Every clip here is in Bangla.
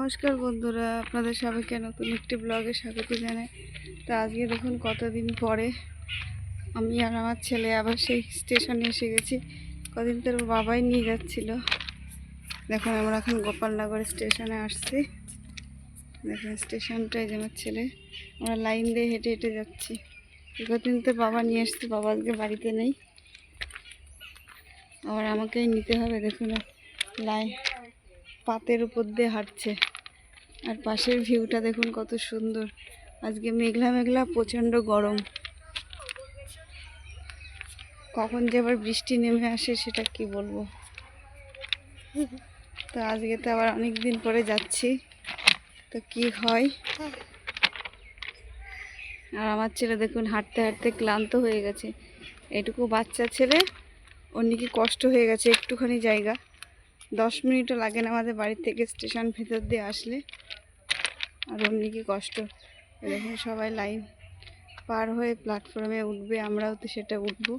নমস্কার বন্ধুরা, আপনাদের সবাইকে নতুন একটি ব্লগে স্বাগত জানাই। তো আজকে দেখুন কতদিন পরে আমি আর আমার ছেলে আবার সেই স্টেশনে এসে গেছি। কদিন তোর বাবাই নিয়ে যাচ্ছিল। দেখুন, আমরা এখন গোপালনগর স্টেশনে আসছি। দেখুন স্টেশনটাই যে আমার ছেলে। আমরা লাইন দিয়ে হেঁটে হেঁটে যাচ্ছি। কদিন তো বাবা নিয়ে আসছে, বাবা আজকে বাড়িতে নেই। আবার আমাকেই নিতে হবে, দেখুন। লাইন পাতের উপর দিয়ে হাঁটছে। আর পাশের ভিউটা দেখুন কত সুন্দর। আজকে মেঘলা মেঘলা, প্রচণ্ড গরম। কখন যে আবার বৃষ্টি নেমে আসে, সেটা কি বলব? তো আজকে তো আবার অনেক দিন পরে যাচ্ছি। তো কি হয়? আর আমার ছেলে দেখুন হাঁটতে হাঁটতে ক্লান্ত হয়ে গেছে। এটুকু বাচ্চা ছেলে, ওর কষ্ট হয়ে গেছে একটুখানি জায়গা। দশ মিনিটও লাগে না আমাদের বাড়ি থেকে স্টেশন ভেতর দিয়ে আসলে। আর অমনি কি কষ্ট। দেখুন সবাই লাইন পার হয়ে প্ল্যাটফর্মে উঠবে, আমরাও তো সেটা উঠবো।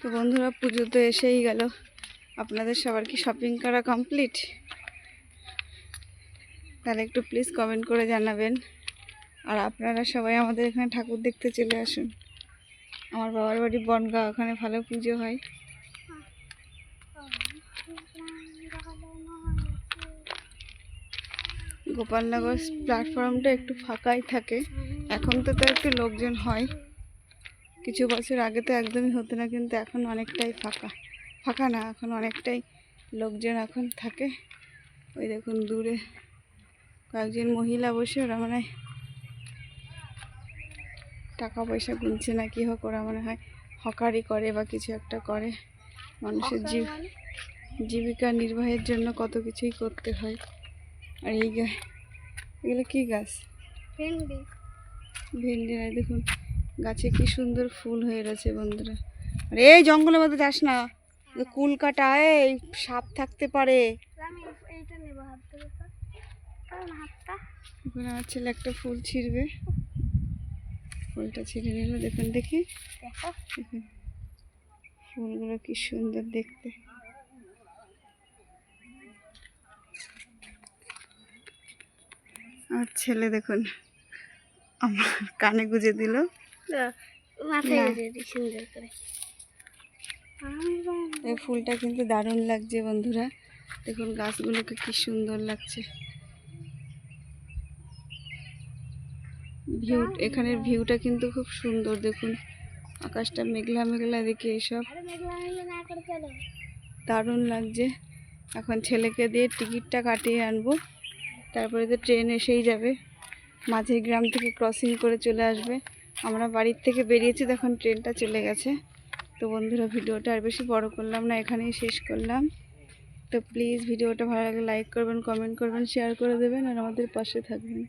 তো বন্ধুরা, পুজো তো এসেই গেল। আপনাদের সবার কি শপিং করা কমপ্লিট তাহলে একটু প্লিজ কমেন্ট করে জানাবেন। আর আপনারা সবাই আমাদের এখানে ঠাকুর দেখতে চলে আসুন। আমার বাবার বাড়ি বনগাঁ, ওখানে ভালো পুজো হয়। গোপালনগর প্ল্যাটফর্মটা একটু ফাঁকাই থাকে। এখন তো তো একটু লোকজন হয়। কিছু বছর আগে তো একদমই হতো না কিন্তু এখন অনেকটাই ফাঁকা। ফাঁকা না এখন অনেকটাই লোকজন এখন থাকে। ওই দেখুন দূরে কয়েকজন মহিলা বসে ওরা মানে টাকা পয়সা গুনছে না কি হোক ওরা মনে হয় হকারি করে বা কিছু একটা করে। মানুষের জীব জীবিকা নির্বাহের জন্য কত কিছুই করতে হয়। আর এই এগুলো কী গাছ? ভেন্ডি। ভেন্ডি নাই দেখুন গাছে কি সুন্দর ফুল হয়ে রয়েছে বন্ধুরা। আর এই জঙ্গলের মধ্যে যাস না। এ কুল কাটা এই সাপ থাকতে পারে। এখন আমার ছেলে একটা ফুল ছিঁড়বে। ফুলটা ছিঁড়ে নিল দেখুন দেখি। ফুলগুলো কি সুন্দর দেখতে। আর ছেলে দেখুন আমার কানে গুজে দিল। এই ফুলটা কিন্তু দারুণ লাগছে বন্ধুরা। দেখুন গাছগুলোকে কি সুন্দর লাগছে। ভিউ এখানের ভিউটা কিন্তু খুব সুন্দর দেখুন। আকাশটা মেঘলা মেঘলা দেখে এসব। দারুণ লাগছে। এখন ছেলেকে দিয়ে টিকিটটা কাটিয়ে আনব। তারপরে তো ট্রেন এসেই যাবে। মাঝের গ্রাম থেকে ক্রসিং করে চলে আসবে। আমরা বাড়ির থেকে বেরিয়েছি তখন ট্রেনটা চলে গেছে। তো বন্ধুরা, ভিডিওটা আর বেশি বড় করলাম না, এখানেই শেষ করলাম। তো প্লিজ ভিডিওটা ভালো লাগলে লাইক করবেন কমেন্ট করবেন শেয়ার করে দেবেন, আর আমাদের পাশে থাকবেন।